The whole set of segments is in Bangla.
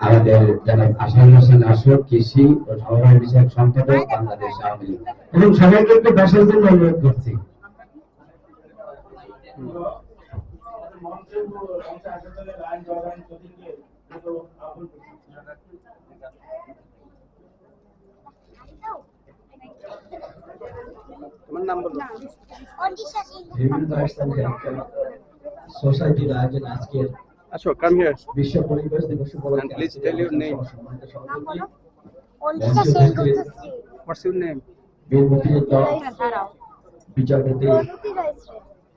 আমাদের যারা আসাম হোসেন আসর কৃষি ও সমবায় বিষয়ক সম্পাদক বাংলাদেশ আওয়ামী লীগ। এবং সবাইকে একটু বসার জন্য অনুরোধ করছি। তোমার নাম বিভিন্ন সোসাইটির আয়োজন আজকের। আসো কাম হিয়ার বিশ্ব পরিবেশ দিবস উপলক্ষে And please আজকের tell your name. সম্মানিত সভাপতি অন্ডিশা সেন করতেছি হোয়াটস ইউর নেম বীর মুক্তিযোদ্ধা বিচারপতি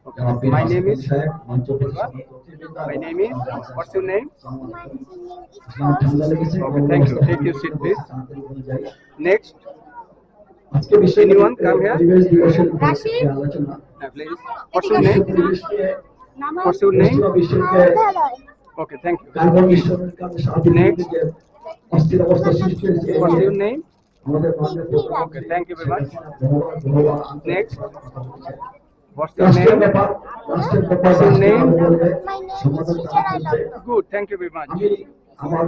জনাব বীর My name হাসান is- সাহেব মঞ্চ পরিচালক অতিথিবৃন্দ my name is what's your name আমার ঠান্ডা লেগেছে Okay, thank you. Take your seat, please. তাড়াতাড়ি বলে যাই। নেক্সট আজকে বিশ্ব Anyone come here? পরিবেশ দিবসের উপলক্ষে রাশিদ? আলোচনা সৃষ্টি হয়েছে এই হোয়াটস নিয়ে ইউর নেম আমাদের okay thank you very much ধন্যবাদ, ধন্যবাদ, Next. ব্যাপার রাষ্ট্রের ব্যাপার What's your name? My name is Teacher I love good thank you very much আমি আমার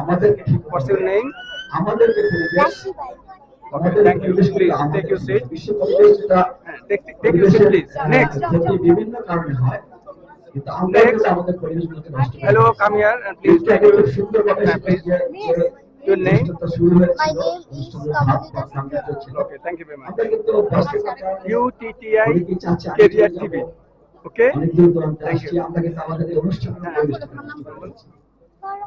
আমাদেরকে ঠিক হোয়াটস ইউর নেম আমাদেরকে আমাদের thank you. Please, take your seat. যেটা বিভিন্ন কারণে হয়। হ্যালো কাম হিয়ার প্লিজ হ্যাঁ. Your name? My name is Kamalita Thank you. হ্যাঁ।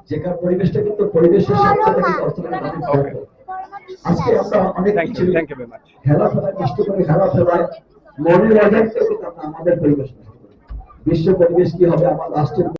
যেখানে পরিবেশটা কিন্তু পরিবেশের সাথে. আজকে আমরা অনেক থ্যাংক কিছু you thank you very much খেলা ফেলায় নষ্ট করে খেলা ফেলায় মনের অজান্তে কিন্তু আমরা আমাদের পরিবেশ নষ্ট করি বিশ্ব পরিবেশ কি হবে আমার রাষ্ট্রের